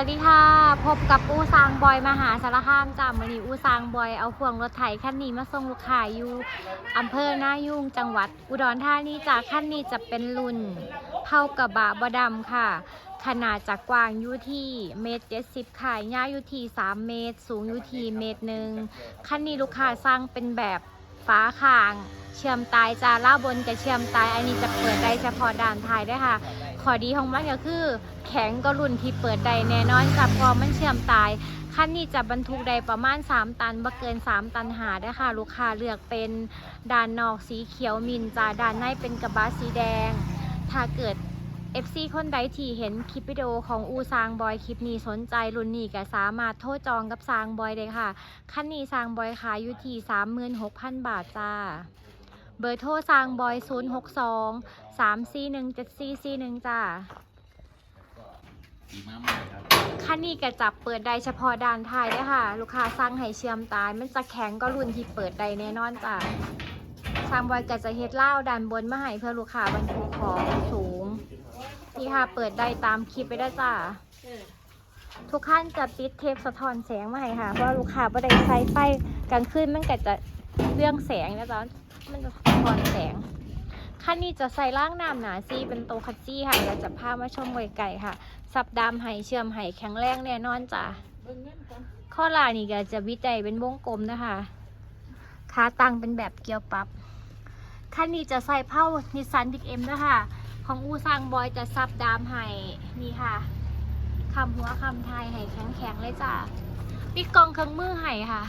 วัสดีค่ะ พบกับอูซางบอยมหาสารคามจ้ามือนี้อูซางบอยเอาพวงรถไถคันนี้มาส่งลูกค้าอยู่อำเภอหน้ายุ่งจังหวัด อุดรธานีจากคันนี้จะเป็นรุ่นเผากระบะบดำค่ะ ขนาดจากกว้างอยู่ที่เมตรเจ็ดสิบค่ะยาวอยู่ที่สามเมตร สูงอยู่ที่เมตรหนึ่งคันนี้ลูกค้าสร้างเป็นแบบฟ้าข้าง เชื่อมตายจ้าล่าบนจะเชื่อมตายอันนี้จะเปิดได้เฉพาะด้านท้ายด้วยค่ะขอดีของมันก็คือ แข็งก็รุ่นที่เปิดได้แน่นอนจ้ะพอมันเชื่อมตายคันนี้จะบรรทุกได้ประมาณ 3 ตันบ่เกิน 3 ตันหาได้ค่ะ ลูกค้าเลือกเป็นด้านนอกสีเขียวมินจ้าด้านในเป็นกระบะสีแดง ถ้าเกิด FC คนใดที่เห็นคลิปวิดีโอของอูซางบอยคลิปนี้สนใจรุ่นนี้ก็สามารถโทรจองกับซางบอยได้ค่ะคันนี้ซางบอยขายอยู่ที่ 36,000 บาทจ้า เบอร์โทรซางบอย 062 341 7441 จ้าดีมากเลยครับคันนี้กระจับเปิดได้เฉพาะด้านท้ายเด้ค่ะ ลูกค้าสั่งให้เชื่อมตาย มันจะแข็งก็รุ่นที่เปิดได้แน่นอนจ้ะซางบอยก็จะเฮ็ดเล่าด้านบนมาให้เพื่อลูกค้าบรรทุกของสูง นี่ค่ะเปิดได้ตามคลิปไปได้จ้ะทุกขั้นจะติดเทปสะท้อนแสงมาให้ค่ะ เพราะลูกค้าบ่ได้ใช้ไฟกลางคืนมันก็จะเรื่องแสงนะจ๊ะ มันจะก่อนแสงคันนี้จะใส่ล่างน้ำหนาซี่เป็นโตคัตจี้ค่ะเดี๋ยวจะพามาชมไกลๆค่ะ สับดามไห้เชื่อมไห้แข็งแรงแน่นอนจ้ะข้อลายนี่ก็จะวิจัยเป็นวงกลมนะคะขาตั้งเป็นแบบเกียวปับคันนี้จะใส่เผ้านิสสันบิ๊กเอ็มนะคะของอูซังบอยจะซับดามไห้นี่ค่ะคำหัวคำไทยไห้แข็งๆเลยจ้ะมีกองเครื่องมือไห้ค่ะ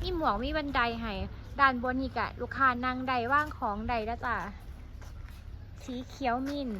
มีหมวกมีบันไดไห้ ด้านบนนี่กะลูกค้านั่งใดว่างของใดแล้วจ้ะสีเขียวมิน